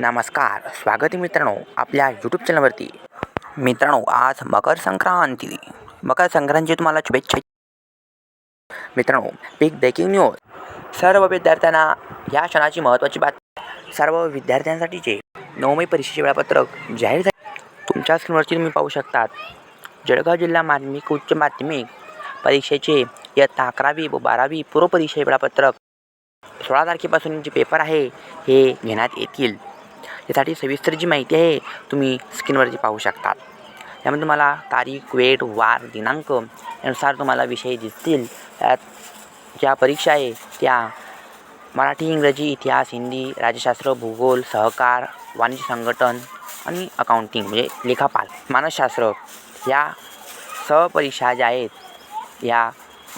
नमस्कार स्वागत आहे मित्रांनो आपल्या यूट्यूब चॅनलवरती मित्रांनो आज मकर संक्रांती. मकर संक्रांती तुम्हाला शुभेच्छा. मित्रांनो बिग ब्रेकिंग न्यूज सर्व विद्यार्थ्यांना या क्षणाची महत्त्वाची बातमी. सर्व विद्यार्थ्यांसाठीचे नवमी परीक्षेचे वेळापत्रक जाहीर झाले. तुमच्या स्क्रीनवरती तुम्ही पाहू शकतात. जळगाव जिल्हा माध्यमिक उच्च माध्यमिक परीक्षेचे इयत्ता अकरावी व बारावी पूर्व परीक्षे वेळापत्रक. सोळा तारखेपासून जे पेपर आहे हे घेण्यात येतील. यासाठी सविस्तर जी माहिती आहे तुम्ही स्क्रीनवरती पाहू शकतात. यामध्ये तुम्हाला तारीख वेळ वार दिनांक यानुसार तुम्हाला विषय दिसतील. यात ज्या परीक्षा आहे त्या मराठी इंग्रजी इतिहास हिंदी राज्यशास्त्र भूगोल सहकार वाणिज्य संघटन आणि अकाउंटिंग म्हणजे लेखापाल मानसशास्त्र या सहपरीक्षा ज्या आहेत या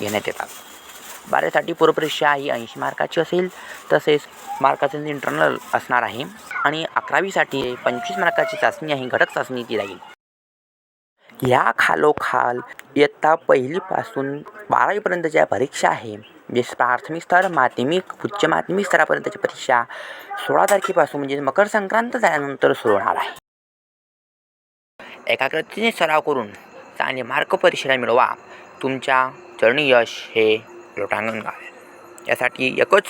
घेण्यात येतात. बारावीसाठी पूर्वपरीक्षा ही ऐंशी मार्काची असेल तसेच मार्काचं इंटरनल असणार आहे. आणि अकरावीसाठी पंचवीस मार्काची चाचणी आहे घटक चाचणी ती राहील या खालोखाल इयत्ता पहिलीपासून बारावीपर्यंतच्या परीक्षा आहे. जे प्राथमिक स्तर माध्यमिक उच्च माध्यमिक स्तरापर्यंतची परीक्षा सोळा तारखेपासून म्हणजे मकर संक्रांत झाल्यानंतर सुरू होणार आहे. एकाग्रतेने सराव करून चांगले मार्क परीक्षेला मिळवा. तुमच्या चरणी यश हे लोटांगण गावे. यासाठी एकच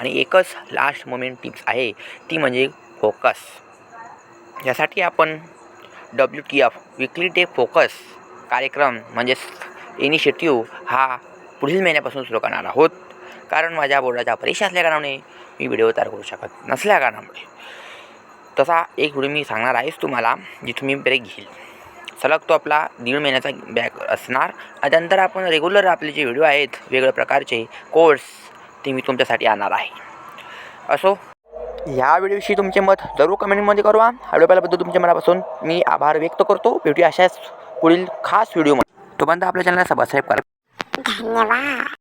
आणि एकच लास्ट मोमेंट टिप्स आहे ती म्हणजे फोकस यासाठी आपण W T F weekly day focus कार्यक्रम म्हणजेच इनिशिएटिव्ह हा पुढील महिन्यापासून सुरू करणार आहोत. कारण माझ्या बोर्डाच्या परीक्षा असल्याकारणाने मी व्हिडिओ तयार करू शकत नसल्या कारणामुळे. तसा एक व्हिडिओ मी सांगणार आहेच तुम्हाला जी तुम्ही ब्रेक घेईल. सलग तो आपला दीड महिन्याचा बॅक असणार. आणि त्यानंतर आपण रेग्युलर आपले जे व्हिडिओ आहेत वेगळ्या प्रकारचे कोर्स ते मी तुमच्यासाठी आणणार आहे. असो ह्या व्हिडिओविषयी तुमचे मत जरूर कमेंटमध्ये कळवा व्हिडिओ पाहिल्याबद्दल तुमच्या मनापासून मी आभार व्यक्त करतो. भेटूया अशाच पुढील खास व्हिडिओमध्ये तोपर्यंत आपल्या चॅनलला सबस्क्राईब करा. धन्यवाद.